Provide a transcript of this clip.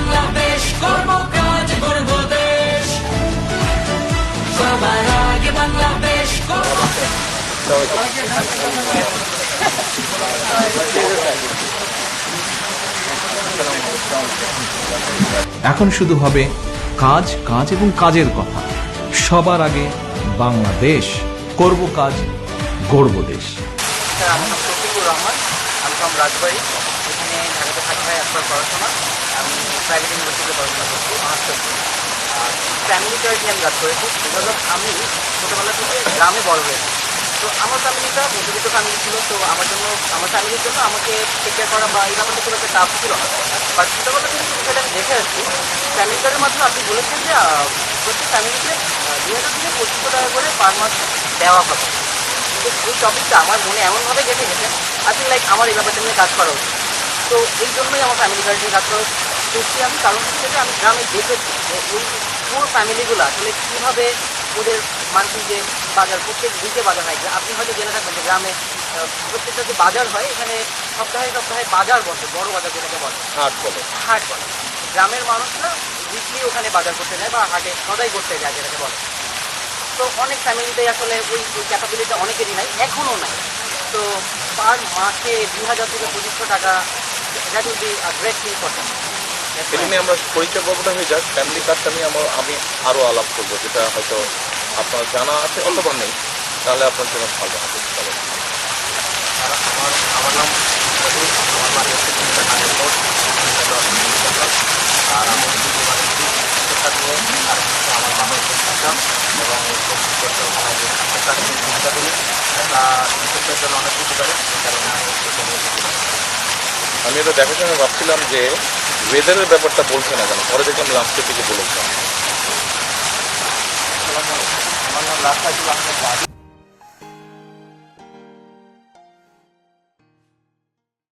বাংলাদেশ কর্ম কাজ করব দেশ সবার আগে বাংলাদেশ এখন শুধু হবে কাজ কাজ এবং কাজের কথা। সবার আগে বাংলাদেশ করব কাজ গড়ব দেশ। রহমান আমি রাজবাড়ি। ঢাকাতে থাকি ভাই একবার পড়াশোনা আমি প্রাইভেট ইউনিভার্সিটিতে পড়াশোনা করছি করছি আর ফ্যামিলি চার্জ নিয়ে আমি কাজ করেছি বিকজ আমি ছোটোবেলা থেকে গ্রামে বড় হয়েছি তো আমার ফ্যামিলিটা মধ্যবিত্ত ফ্যামিলি ছিল তো আমার জন্য আমার ফ্যামিলির জন্য আমাকে টেক কেয়ার করা বা এই ব্যাপারটা খুব একটা টাফ ছিল না বাট ছোটোবেলা থেকে বিষয়টা আমি দেখে আসছি ফ্যামিলি কার্ডের মাধ্যমে আপনি বলেছেন যে প্রত্যেক ফ্যামিলিতে দুই হাজার থেকে পঁচিশশো টাকা করে পার মাস দেওয়া হবে তো এই টপিকটা আমার মনে এমনভাবে গেঁথে গেছে। আই লাইক আমার এই ব্যাপারটা নিয়ে কাজ করা উচিত। তো এই জন্যই আমার ফ্যামিলি কার্ড নিয়ে কাজ করছি আমি। কারণ হচ্ছে যে আমি গ্রামে দেখেছি যে এই পুরো ফ্যামিলিগুলো আসলে কীভাবে ওদের মানসিক যে বাজার প্রত্যেক দিকে বাজার হয়। আপনি হয়তো জেনে থাকবেন যে গ্রামে প্রত্যেকটা যে বাজার হয় এখানে সপ্তাহে সপ্তাহে বাজার বসে বড় বাজার যেটাকে বলে। হাট বলে। হাট বলে। গ্রামের মানুষরা উইকলি ওখানে বাজার করতে যায় বা হাটে সদাই করতে যায় যেটাকে বলে। তো অনেক ফ্যামিলিতেই আসলে ওই ক্যাপাবিলিটি অনেকেরই নাই এখনও নাই। তো পার মাসে দুই হাজার থেকে পঁচিশশো টাকা that will be great thing for এটা নিয়ে আমরা পরিচয় পর্বটা হয়ে যাক ফ্যামিলি কার্ডটা নিয়ে আমার আমি আরও আলাপ করব যেটা হয়তো আপনার জানা আছে অথবা নেই তাহলে আপনার জন্য ভালো হবে। আমার আমার নাম আমার বাড়ি হচ্ছে। আর আমি মানে আমার বাবা এবং ভূমিকা করি তা জন্য অনেক কিছু করে এই কারণে আমি শিক্ষা নিয়ে শিখি। আমি এটা দেখার সময় ভাবছিলাম যে ওয়েদারের ব্যাপারটা বলছে না কেন? পরে দেখলাম লাস্টের দিকে বলেছে।